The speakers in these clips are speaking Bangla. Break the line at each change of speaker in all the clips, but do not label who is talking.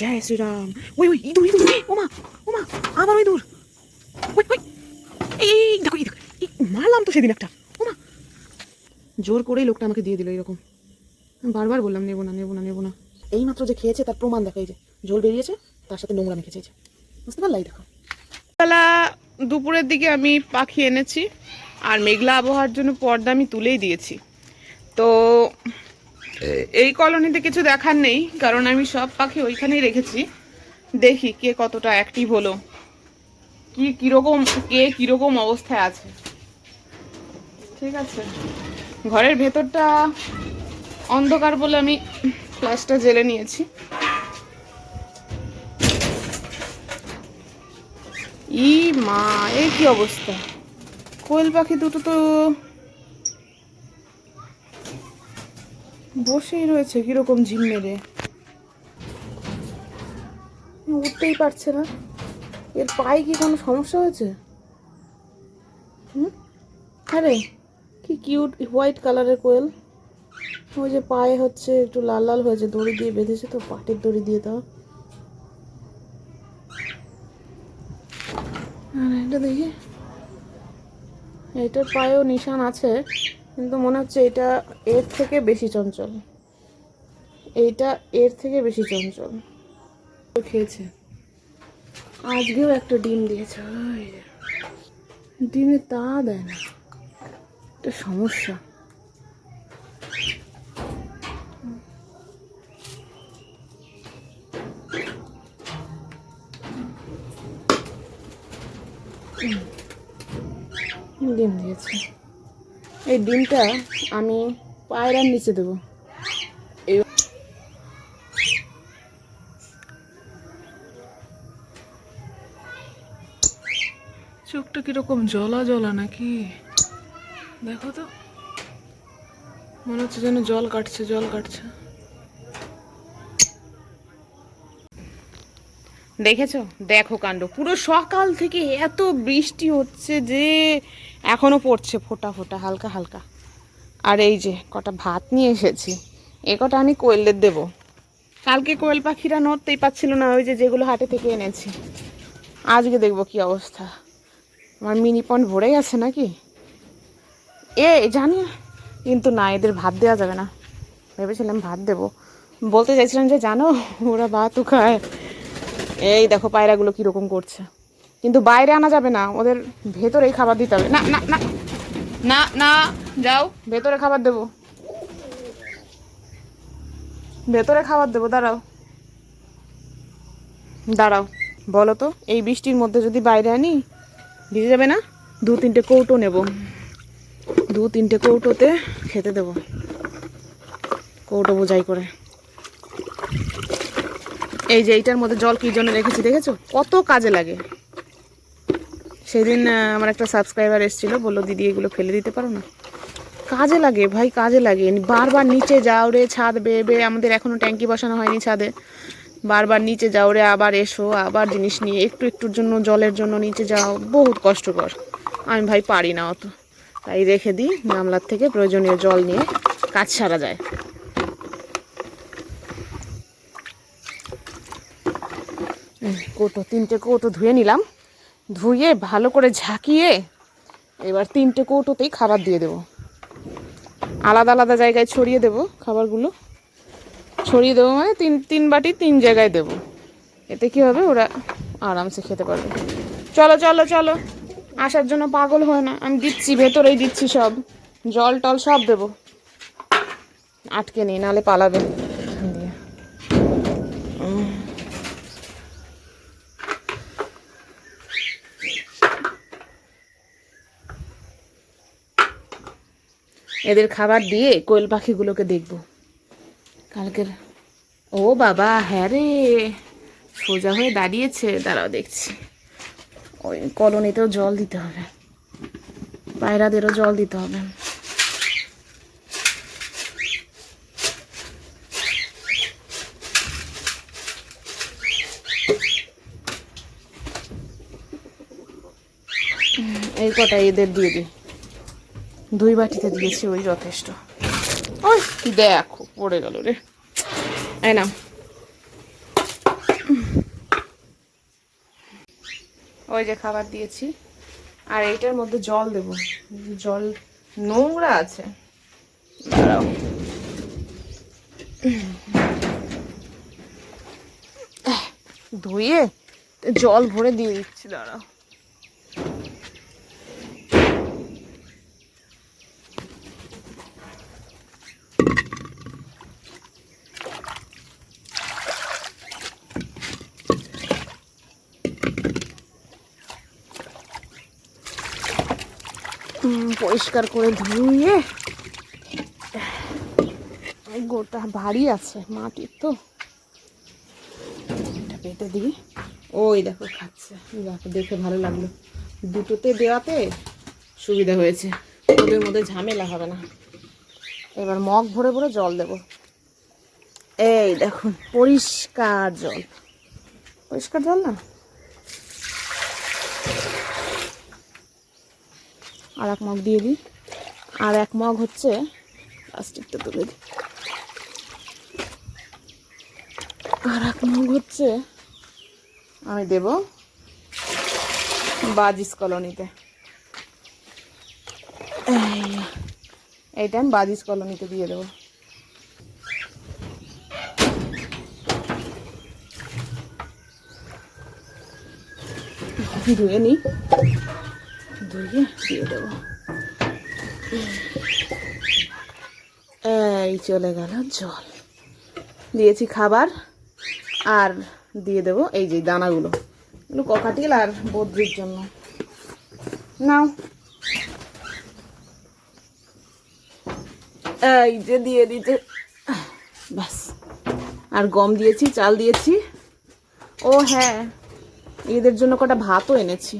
জয় শ্রীরাম। ওই ওই, ইঁদুর ইঁদুর ওমা ওমা আবার ওই দূর ওই ওই, এই দেখো, এই মারলাম তো সেদিন একটা। ওমা, জোর করেই লোকটা আমাকে দিয়ে দিল এরকম। বারবার বললাম, নেব না নেব না নেব না। এই মাত্র যে খেয়েছে, তার প্রমাণ দেখা এই যে জল বেরিয়েছে, তার সাথে নোংরা মেখেছে এই বুঝতে পারলাই দেখো।
বেলা দুপুরের দিকে আমি পাখি এনেছি, আর মেঘলা আবহাওয়ার জন্য পর্দা আমি তুলেই দিয়েছি। তো এই কলোনিতে কিছু দেখার নেই, কারণ আমি সব পাখি ওইখানেই রেখেছি। দেখি কে কতটা অ্যাক্টিভ হলো। কি কীরকম, কে কীরকম অবস্থায় আছে। ঠিক আছে। ঘরের ভেতরটা অন্ধকার বলে আমি ফ্ল্যাশটা জেলে নিয়েছি। ই মা এই কি অবস্থা? কোয়েল পাখি দুটো তো বসেই রয়েছে, কীরকম ঝিম মেরে। উঠতেই পারছে না। এর পায়ে কি কোনো সমস্যা হয়েছে? হুম? আরে কি কিউট হোয়াইট কালারের কোয়েল। ওই যে পায়ে হচ্ছে একটু লাল লাল হয়েছে, দড়ি দিয়ে বেঁধেছে তো, পাটের দড়ি দিয়ে দাও। আর এটা দেখি। এটার পায়েও নিশান আছে। কিন্তু মনে হচ্ছে এটা এর থেকে বেশি চঞ্চল। এইটা এর থেকে বেশি চঞ্চল। খেয়েছে। আজকেও একটা ডিম দিয়েছে ডিমে তা দেয় না। একটা সমস্যা। ডিম দিয়েছে। এই ডিমটা আমি পায়রার নিচে দেবো। চোখটা কীরকম জলা জলা নাকি? দেখো তো। মনে হচ্ছে যেন জল কাটছে জল কাটছে। দেখেছ? দেখো কাণ্ড। পুরো সকাল থেকে এত বৃষ্টি হচ্ছে যে এখনও পড়ছে ফোটা ফোটা, হালকা হালকা। আর এই যে কটা ভাত নিয়ে এসেছি, এ কটা আমি কোয়েলদের দেবো। কালকে কোয়েল পাখিরা নড়তেই পাচ্ছিল না, ওই যে যেগুলো হাটে থেকে এনেছি। আজকে দেখব কি অবস্থা। আমার মিনি পন্ড ভরে গেছে নাকি? এ জানি কিন্তু না, এদের ভাত দেওয়া যাবে না। ভেবেছিলাম ভাত দেবো। বলতে চাইছিলাম যে, জানো, ওরা ভাতও খায়। এই দেখো পায়রাগুলো কীরকম করছে। কিন্তু বাইরে আনা যাবে না ওদের ভেতরেই খাবার দিতে হবে। না না না। না না যাও। ভেতরে খাবার দেবো। ভেতরে খাবার দেবো দাঁড়াও। দাঁড়াও বলো তো এই বৃষ্টির মধ্যে যদি বাইরে আনি ভিজে যাবে না? দু তিনটে কৌটো নেব। দু তিনটে কৌটোতে খেতে দেবো। কৌটো বোঝাই করে। এই যে এইটার মধ্যে জল কি জন্য রেখেছি দেখেছ? কত কাজে লাগে। সেদিন আমার একটা সাবস্ক্রাইবার এসেছিল, বলল, দিদি, এগুলো ফেলে দিতে পারো না? কাজে লাগে ভাই, কাজে লাগে। বারবার নিচে যাও রে, ছাদ বেয়ে বেয়ে আমাদের এখনও ট্যাঙ্কি বসানো হয়নি ছাদে। বারবার নিচে যাও রে, আবার এসো, আবার জিনিস নিয়ে, একটু একটুর জন্য, জলের জন্য নিচে যাও। বহুত কষ্টকর আমি ভাই পারি না অত। তাই রেখে দিই, গামলার থেকে প্রয়োজনীয় জল নিয়ে কাজ সারা যায়। কৌটো, তিনটে কৌটো ধুয়ে নিলাম। ধুয়ে ভালো করে ঝাঁকিয়ে এবার তিনটে কৌটোতেই খাবার দিয়ে দেবো। আলাদা আলাদা জায়গায় ছড়িয়ে দেবো খাবারগুলো। ছড়িয়ে দেবো মানে তিন তিন বাটি তিন জায়গায় দেবো। এতে কি হবে? ওরা আরামসে খেতে পারবে। চলো চলো চলো। আসার জন্য পাগল হয় না। আমি দিচ্ছি, ভেতরেই দিচ্ছি সব। জল টল সব দেবো। আটকে নেই নাহলে পালাবে। দিয়ে এদের খাবার দিয়ে কোয়েল পাখিগুলোকে দেখব। কালকের ও বাবা হ্যাঁ রে। সোজা হয়ে দাঁড়িয়েছে। দাঁড়াও, দেখছি। ওই কলোনিতেও জল দিতে হবে। পায়রাদেরও জল দিতে হবে। এই কটা এদের দিয়ে দিই। দুই বাটিতে দিয়েছি ওই যথেষ্ট। ওই, দেখো, পড়ে গেল রে। এই নাও। ওই যে খাবার দিয়েছি। আর এইটার মধ্যে জল দেব। জল নোংরা আছে। ধুয়ে জল ভরে দিয়ে দিচ্ছি, দাঁড়াও। পরিষ্কার করে ধুয়ে। গোটা ভারী আছে, মাটির তো। এটা পেটে দিই। ওই দেখো খাচ্ছে। দেখো, দেখে ভালো লাগল। দুটোতে দেওয়াতে সুবিধা হয়েছে। ওদের মধ্যে ঝামেলা হবে না। এবার মগ ভরে ভরে জল দেব। এই দেখুন, পরিষ্কার জল। পরিষ্কার জল না? আর এক মগ দিয়ে দিই। আর এক মগ হচ্ছে প্লাস্টিকটা তুলে দিই। আর এক মগ হচ্ছে আমি দেব বাজিস কলোনিতে। এইটা আমি বাজিস কলোনিতে দিয়ে দেবো। ধুয়ে নিই। দিয়ে দেবো। এই চলে গেল জল। দিয়েছি খাবার আর দিয়ে দেবো এই যে দানাগুলো। এগুলো ককাটিল আর বদ্রির জন্য। নাও। এই যে দিয়ে দিতে। ব্যাস। আর গম দিয়েছি, চাল দিয়েছি। ও হ্যাঁ এদের জন্য কটা ভাতও এনেছি।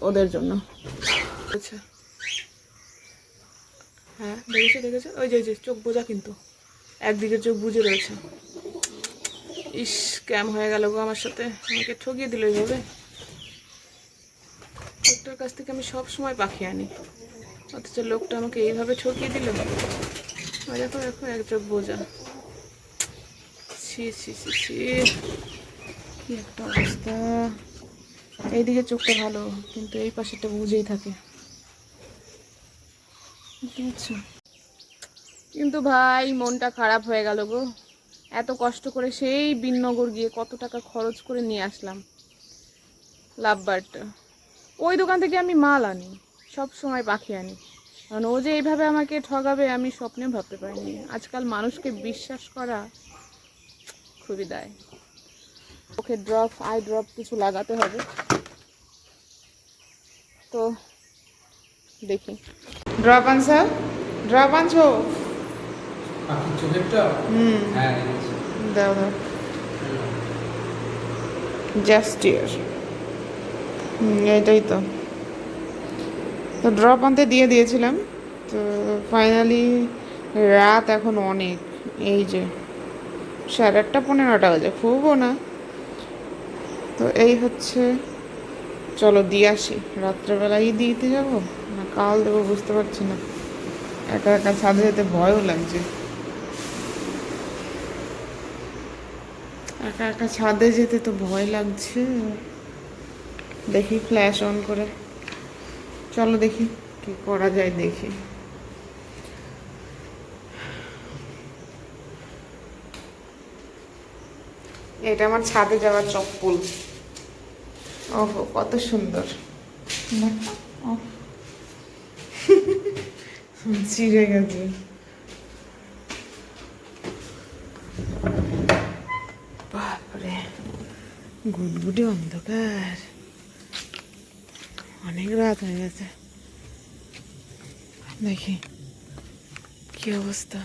ওদের জন্য।
আচ্ছা। হ্যাঁ দেখেছ দেখেছ? ওই যে ওই যে, চোখ বোঝা কিন্তু। একদিকে চোখ বুঝে রয়েছে। ইস ক্যাম হয়ে গেল গো আমার সাথে। আমাকে ঠকিয়ে দিল এইভাবে। লোকটার কাছ থেকে আমি সব সময় পাখি আনি। অথচ লোকটা আমাকে এইভাবে ঠকিয়ে দিল? দেখো দেখো, এক চোখ বোঝা। ছি ছি ছি ছি। কি একটা অবস্থা। এইদিকে চোখটা ভালো, কিন্তু এই পাশেটা বুঝেই থাকে।
কিন্তু ভাই, মনটা খারাপ হয়ে গেল গো। এত কষ্ট করে সেই বিননগর গিয়ে কত টাকা খরচ করে নিয়ে আসলাম লাভ বার্ডটা ওই দোকান থেকে আমি মাল আনি, সব সময় পাখি আনি। কারণ ও যে এইভাবে আমাকে ঠগাবে, আমি স্বপ্নে ভাবতে পারিনি। আজকাল মানুষকে বিশ্বাস করা খুবই দায়। ওকে ড্রপ আই ড্রপ কিছু লাগাতে হবে। তো দেখি। ড্রপ আনসার ড্রপ আনছো
চোখেরটা? হ্যাঁ এনেছি।
দাও দাও। জাস্ট ইয়ার এটাই তো। তো ড্রপ আনতে দিয়ে দিয়েছিলাম। তো ফাইনালি রাত এখন অনেক। এই যে সাড়ে আটটা পনেরোটা বাজে। খুবও না। তো এই হচ্ছে, চলো দিয়ে আসি। রাত্রেবেলাই দিতে যাব? না, কাল দেবো বুঝতে পারছি না। একা একা ছাদে যেতে ভয়ও লাগছে। একা একা ছাদে যেতে তো ভয় লাগছে। দেখি ফ্ল্যাশ অন করে। চলো দেখি কি করা যায় দেখি। এটা আমার ছাদে যাওয়ার চপ্পল। ওহো, কত সুন্দর। চিড়ে গেছে। বাপরে গুটগুটি অন্ধকার। অনেক রাত হয়ে গেছে। দেখি, কি অবস্থা?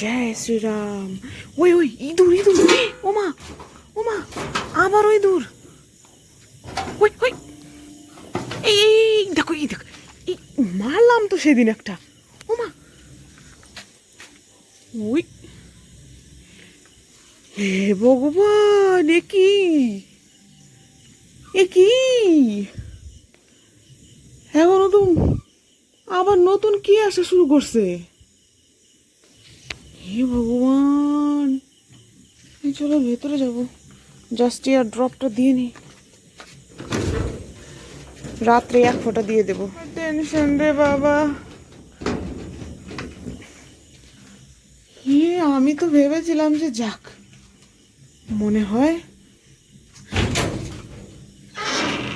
জয় শ্রীরাম ওই ওই, ইঁদুর ইঁদুর। ওমা ওমা আবার ওই দূর ওই ওই, এই দেখো এই দেখো, এই, মারলাম তো সেদিন একটা। ওমা, ওই। হে ভগবান, এ কি? এ কি? এখনও তো নতুন কি আসা শুরু করছে? হে ভগবান। এই চলো ভেতরে যাব। জাস্ট ইয়ার ড্রপটা দিয়ে নি। রাত্রে এক ফোঁটা দিয়ে দেবো। টেনশন রে বাবা। ইয়ে আমি তো ভেবেছিলাম যে যাক। মনে হয়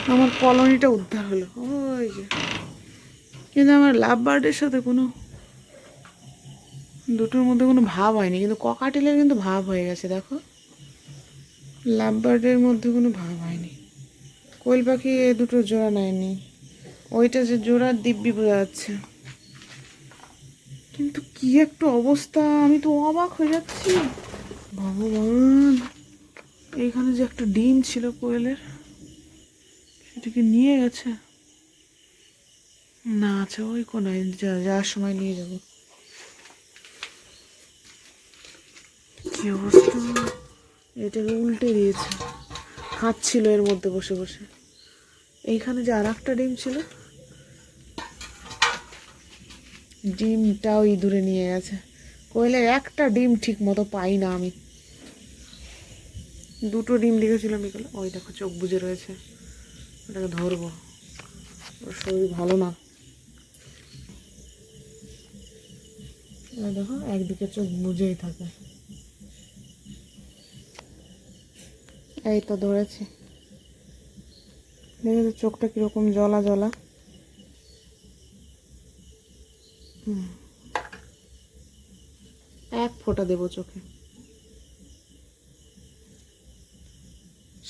আমার কলোনিটা উদ্ধার হলো। ওই যে। কিন্তু আমার লাভ বার্ডের সাথে কোনো দুটোর মধ্যে কোনো ভাব হয়নি, কিন্তু ককাটেলের কিন্তু ভাব হয়ে গেছে, দেখো। লাভ বার্ডের মধ্যে কোনো ভাব হয়নি। কোয়েল পাখি এ দুটো জোড়া নেয়নি। ওইটা যে জোড়ার দিব্যি বোঝা যাচ্ছে। কিন্তু কি একটা অবস্থা, আমি তো অবাক হয়ে যাচ্ছি। ভগবান এইখানে যে একটা ডিম ছিল কোয়েলের সেটাকে নিয়ে গেছে? না আছে ওই কোনায় যা, যাওয়ার সময় নিয়ে যাব। কি অবস্থা? এটাকে উল্টে দিয়েছে। খাচ্ছিল এর মধ্যে বসে বসে। এইখানে যে আর একটা ডিম ছিল, ডিমটাও ইঁদুরে নিয়ে গেছে। কইলে একটা ডিম ঠিক মতো পাই না আমি। দুটো ডিম লিখেছিলাম বিকেলে ওই দেখো, চোখ বুজে রয়েছে। ওটাকে ধরবো। ওর শরীর ভালো না। দেখো, একদিকে চোখ বুঝেই থাকে। এই তো ধরেছি। দেখেছ চোখটা কীরকম জলা জলা এক ফোঁটা দেবো চোখে।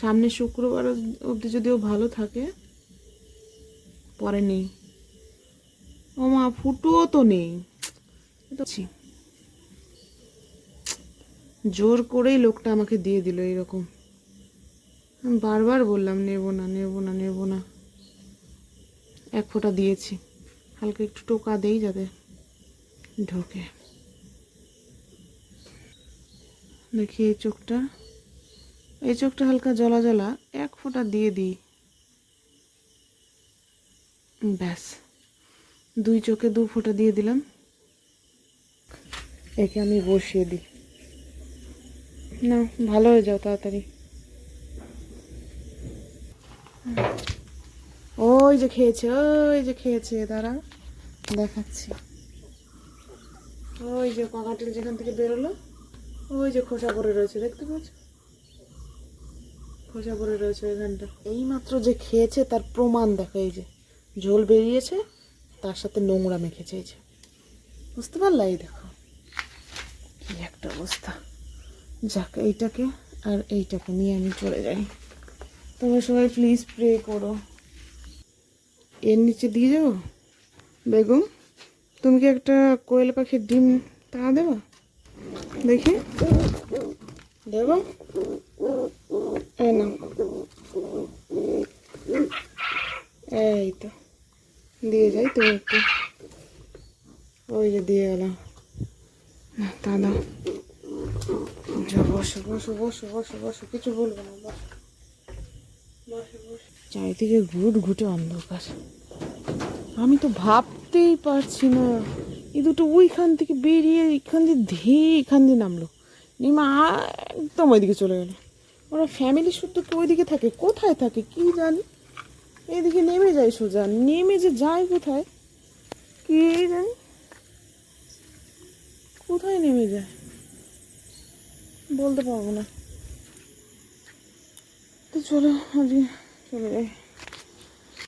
সামনে শুক্রবার অবধি যদিও ভালো থাকে, পরে নেই। ও মা, ফুটুও তো নেই। তো জোর করেই লোকটা আমাকে দিয়ে দিল এইরকম। বারবার বললাম, নেব না নেব না নেব না। এক ফোঁটা দিয়েছি। হালকা একটু টোকা দেই যাতে ঢোকে। দেখি এই চোখটা। এই চোখটা হালকা জলা জলা এক ফোঁটা দিয়ে দিই। ব্যাস। দুই চোখে দু ফোঁটা দিয়ে দিলাম। একে আমি বসিয়ে দিই। না ভালো হয়ে যাও তাড়াতাড়ি। ওই যে খেয়েছে, ওই যে খেয়েছে তারা দেখাচ্ছি। ওই যে কাকাটিল যেখান থেকে বেরোলো, ওই যে খোসা পড়ে রয়েছে, দেখতে পাচ্ছ? খোসা পরে রয়েছে ওইখানটা। এই মাত্র যে খেয়েছে, তার প্রমাণ দেখো, এই যে ঝোল বেরিয়েছে, তার সাথে নোংরা মেখেছে, এই যে। বুঝতে পারলা? এই দেখো, কি একটা অবস্থা। যাক, এইটাকে আর এইটাকে নিয়ে আমি চলে যাই। তোমরা সবাই প্লিজ প্রে করো। এর নিচে দিয়ে যাব বেগম। তুমি কি একটা কোয়েল পাখির ডিম তা দেবো? দেখি। দেবো? এই না এই তো দিয়ে যাই তুমি একটু। ওই যে দিয়ে গেলাম না, তা দাও। বসো বসো বসো বসো বসো কিছু বলব না চারিদিকে ঘুট ঘুটে অন্ধকার। আমি তো ভাবতেই পারছি না। এই দুটো ওইখান থেকে বেরিয়ে এখান দিয়ে ধেয়ে এখান দিয়ে নামলো। নিমা একদম ওইদিকে চলে গেল। ওরা ফ্যামিলি সূত্র তো ওইদিকে থাকে। কোথায় থাকে কি জানি? এইদিকে নেমে যায় সোজা। নেমে যে যায় কোথায়? কি জানি? কোথায় নেমে যায়? বলতে পারব না। তো চলো আজকে চলে যাই।